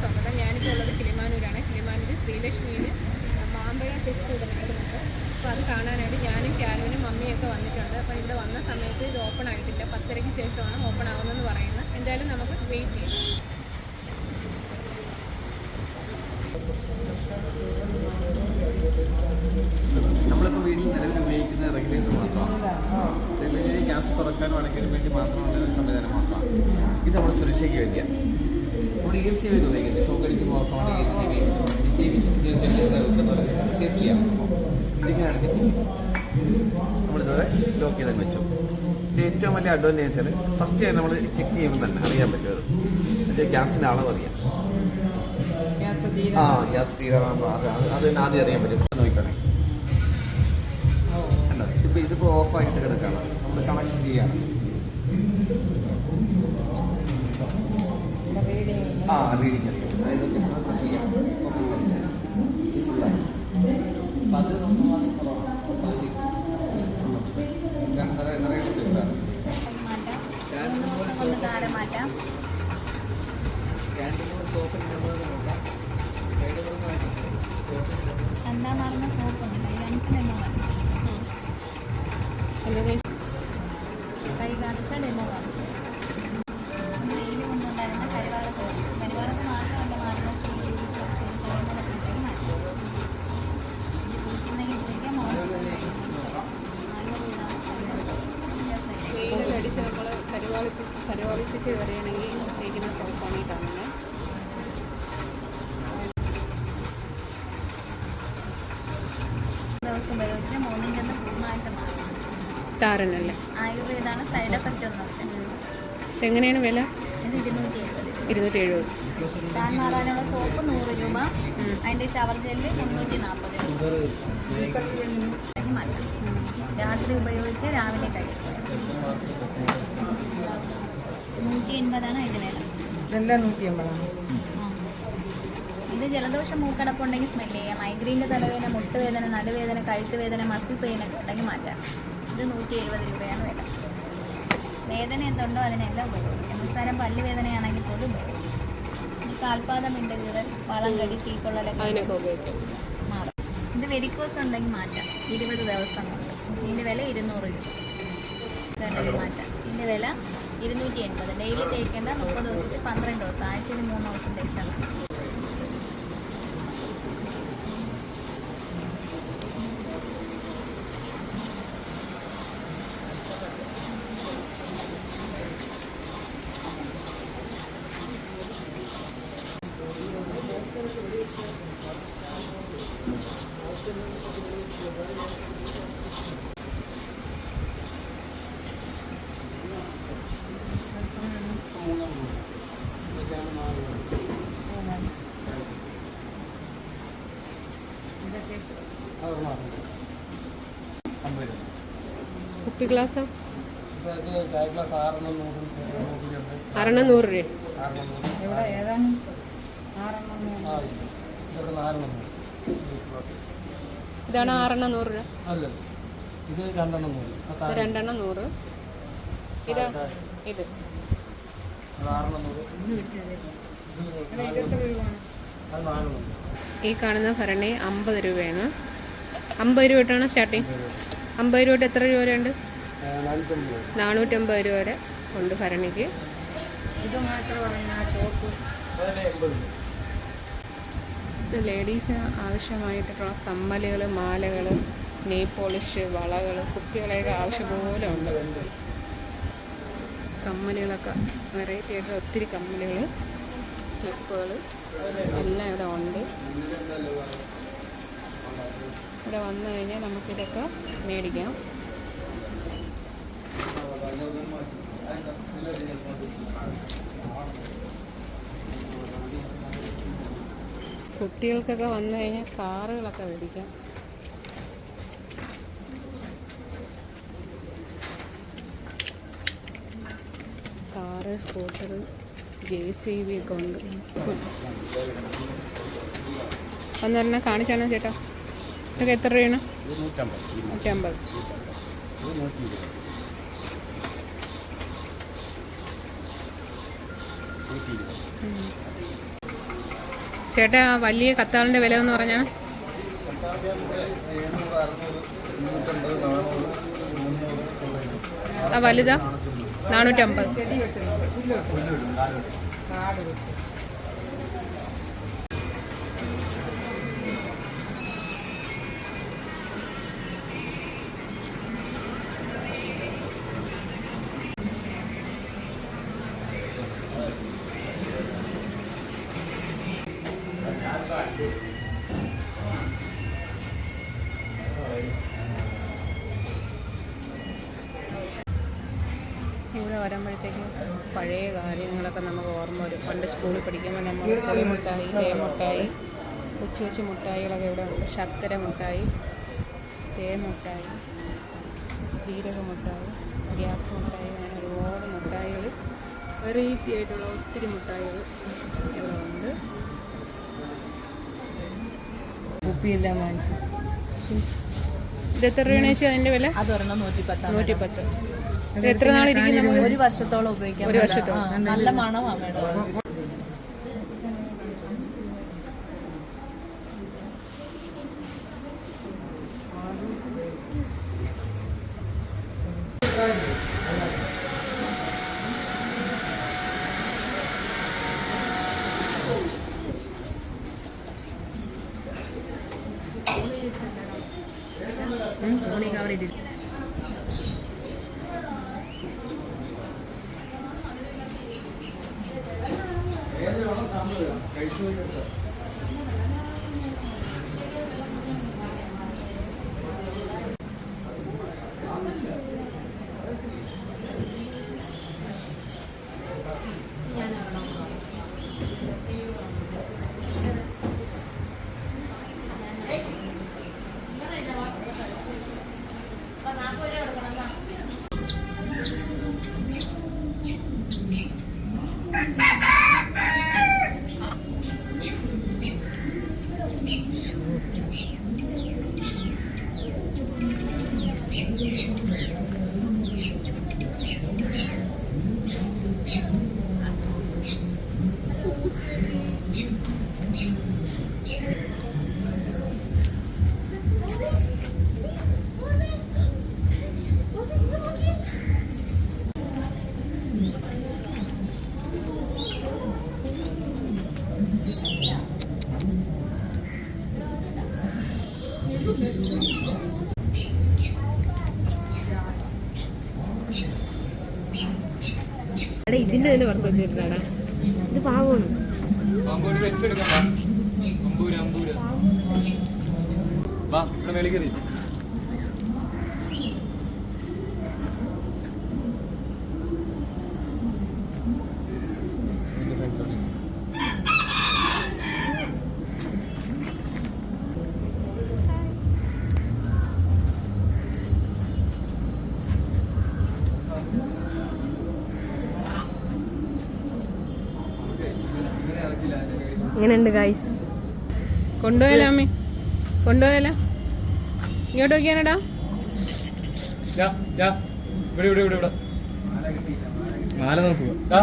സ്വാഗതം ഞാനിപ്പോൾ ഉള്ളത് കിളിമാനൂരാണ്. കിളിമാനൂർ ശ്രീലക്ഷ്മിയിൽ മാമ്പഴ ഫെസ്റ്റിവൽ നടക്കുന്നുണ്ട്. അപ്പോൾ അത് കാണാനായിട്ട് ഞാനും ക്യാലുവിനും മമ്മിയൊക്കെ വന്നിട്ടുണ്ട്. അപ്പോൾ ഇവിടെ വന്ന സമയത്ത് ഇത് ഓപ്പൺ ആയിട്ടില്ല. പത്തരയ്ക്ക് ശേഷമാണ് ഓപ്പൺ ആവുന്നതെന്ന് പറയുന്നത്. എന്തായാലും നമുക്ക് വെയിറ്റ് ചെയ്യാം. നമ്മളിപ്പോൾ മാത്രമാണ്. ഗ്യാസ് തുറക്കാനും അടയ്ക്കാനും വേണ്ടി മാത്രമുള്ള ഒരു സംവിധാനം മാത്രമാണ്. ഇത് നമ്മുടെ സുരക്ഷയ്ക്ക് വേണ്ടിയാണ് നമ്മൾ ഇ എൽ വി സേഫ്റ്റിയാണ് ഇതിങ്ങനെ അടച്ചിട്ട് നമ്മളിതുവരെ ലോക്ക് ചെയ്തങ്ങ് വെച്ചു. ഏറ്റവും വലിയ അഡ്വാന്റേജ് വെച്ചാൽ ഫസ്റ്റ് നമ്മൾ ചെക്ക് ചെയ്യുമ്പോൾ തന്നെ അറിയാൻ പറ്റും അത് ഗ്യാസിന്റെ അളവ് അറിയാം. ആ ഗ്യാസ് തീരാറാകുമ്പോൾ അത് അത് തന്നെ ആദ്യം അറിയാൻ പറ്റും. നോക്കണേ അല്ല ഇപ്പോൾ ഇതിപ്പോൾ ഓഫ് ആയിട്ട് കിടക്കാണ്. നമ്മൾ കണക്ഷൻ ചെയ്യാണ് ആ റീഡിങ് അറിയാം. അതായത് ഫുള്ളായി പ്രസ് ചെയ്യാം. ഇത് full ആയി. അപ്പൊ അത് നമ്മൾ അത് കുറവാണ്. അപ്പൊ അത് full ആയി. ഇതാ നിറയെ- നിറയെ സെറ്റാണ് മാറ്റാം മൂന്ന് ദിവസം കൊണ്ട് താരം മാറ്റാം എന്താ മാറുന്ന സോപ്പ് ഉണ്ട് ഞങ്ങൾക്ക് ഡെമോ എന്താ കൈ കാണിച്ച ഡെമോ കാണിച്ചു കരുവാളിപ്പിച്ച് വരികയാണെങ്കിൽ തേക്കുന്ന സോപ്പാണ് ഈ കാണുന്നത് ദിവസം ഉപയോഗിച്ച് മൂന്നിന്റെ ഒന്ന് പൂർണമായിട്ട് മാറും. താരനല്ലേ? ആയുർവേദമാണ് സൈഡ് എഫക്റ്റ് ഒന്നും എങ്ങനെയാണ് വില? ഇരുന്നൂറ്റി എഴുപത് ഇരുന്നൂറ്റി എഴുപത് താൻ മാറാനുള്ള സോപ്പ് നൂറ് രൂപ. അതിന്റെ ഷവർ ജെല്ല് മുന്നൂറ്റി നാൽപ്പത് രൂപ. മാറ്റാം. രാത്രി ഉപയോഗിച്ച് രാവിലെ കഴിക്കും. നൂറ്റി എൺപതാണ് വില. ഇതെല്ലാം നൂറ്റി ഇത് ജലദോഷം മൂക്കടപ്പുണ്ടെങ്കിൽ സ്മെല്ല് ചെയ്യാം മൈഗ്രീന്റെ തലവേദന മുട്ടുവേദന നടുവേദന കഴുത്തുവേദന മസിൽ പെയിൻ ഒക്കെ ഉണ്ടെങ്കിൽ മാറ്റാം ഇത് നൂറ്റി എഴുപത് രൂപയാണ് വില. വേദന എന്തുണ്ടോ അതിനെല്ലാം ഉപയോഗിക്കും നിസ്സാരം പല്ല് വേദനയാണെങ്കിൽ പോലും ഉപയോഗിക്കും ഇത് കാൽപാദം ഇണ്ടകീറൽ വളം കടി തീപ്പൊള്ളലൊക്കെ മാറും. ഇത് വെരിക്കോസ് ഉണ്ടെങ്കിൽ മാറ്റാം. ഇരുപത് ദിവസം കൊണ്ട്. ഇതിന്റെ വില ഇരുന്നൂറ് രൂപ. മാറ്റാം. ഇതിന്റെ വില ഇരുന്നൂറ്റി എൺപത്. ഡെയിലി തേക്കേണ്ട മുപ്പത് ദിവസത്തിൽ പന്ത്രണ്ട് ദിവസം. ആഴ്ചയിൽ മൂന്ന് ദിവസം തേച്ചാൽ മതി ഇതൊക്കെ കുപ്പി ഗ്ലാസ്? അറെണ്ണം നൂറ് രൂപ ഇതാണ് ആറെണ്ണം നൂറ് രൂപ. അല്ല ഇത് രണ്ടെണ്ണം നൂറ്. ഇത് ഇതാ ഈ കാണുന്ന ഭരണി അമ്പത് രൂപയാണ്. അമ്പത് രൂപ തൊട്ടാണ് സ്റ്റാർട്ടിങ്. അമ്പത് രൂപ എത്ര രൂപ വരെ ഉണ്ട്? നാനൂറ്റമ്പത് രൂപ. വരെ ഉണ്ട് ഭരണിക്ക്. ഇത് ലേഡീസിന് ആവശ്യമായിട്ടുള്ള കമ്മലുകൾ മാലകൾ നെയ് പോളിഷ് വളകൾ കുപ്പികളെയൊക്കെ ആവശ്യപോലെ ഉണ്ട്. കമ്മലുകളൊക്കെ വെറൈറ്റി ആയിട്ട് ഒത്തിരി കമ്മലുകൾ ക്ലിപ്പുകൾ എല്ലാം ഇവിടെ ഉണ്ട്. ഇവിടെ വന്നു കഴിഞ്ഞാൽ നമുക്കിതൊക്കെ മേടിക്കാം. കുട്ടികൾക്കൊക്കെ വന്നു കഴിഞ്ഞാൽ കാറുകളൊക്കെ മേടിക്കാം. Car scooter J C B ഒക്കെ ഉണ്ട്. ഒന്നൊരെണ്ണം കാണിച്ചാണോ ചേട്ടാ? ഇതൊക്കെ എത്ര രൂപയാണ്? നൂറ്റമ്പത്. ചേട്ടാ ആ വലിയ കത്താളിന്റെ വില എന്ന് മുന്നൂറ് ആ വലുതാ? നാനൂറ്റമ്പത്. ഇവിടെ വരുമ്പോഴത്തേക്ക് പഴയ കാര്യങ്ങളൊക്കെ നമുക്ക് ഓർമ്മ വരും. പണ്ട് സ്കൂളിൽ പഠിക്കുമ്പോൾ നമ്മൾ പുളിമുട്ടായി തേമുട്ടായി കൊച്ചു കൊച്ചു മുട്ടായികളൊക്കെ ഇവിടെ ഉണ്ട്. ശർക്കര മുട്ടായി തേമുട്ടായി ജീരക മുട്ടായി ഗ്യാസ് മുട്ടായി അങ്ങനെ ഒരുപാട് മുട്ടായികൾ വെറൈറ്റി ആയിട്ടുള്ള ഒത്തിരി മുട്ടായികൾ ഇവിടെ ഉണ്ട്. കുപ്പിയെല്ലാം വാങ്ങിച്ചു. ഇത് എത്ര രൂപയാണ് ചേച്ചി അതിന്റെ വില? അതൊരെണ്ണം നൂറ്റി പത്താം നൂറ്റിപ്പത്ത്. എത്ര നാളിരിക്കും നമുക്ക്? ഒരു വർഷത്തോളം ഉപയോഗിക്കാം ഒരു വർഷത്തോളം. നല്ല മണമാണ് മേഡം. കഴിച്ചു much. ഇതിന്റെ തന്നെ വർക്ക് വെച്ചിട്ടുണ്ടാടാ. ഇത് പാവമാണ്. അമ്പൂര് അമ്പൂര്. വാ ഇവിടെ മേളിൽ ഇങ്ങനെയുണ്ട് ഗൈസ് കൊണ്ടുപോയാലോ അമ്മേ. കൊണ്ടുപോയാലോ ഇങ്ങോട്ട് നോക്കിയാനടാ യാ, യാ. ഇവിടെ ഇവിടെ ഇവിടെ ഇവിടെ. മാല നോക്കുക.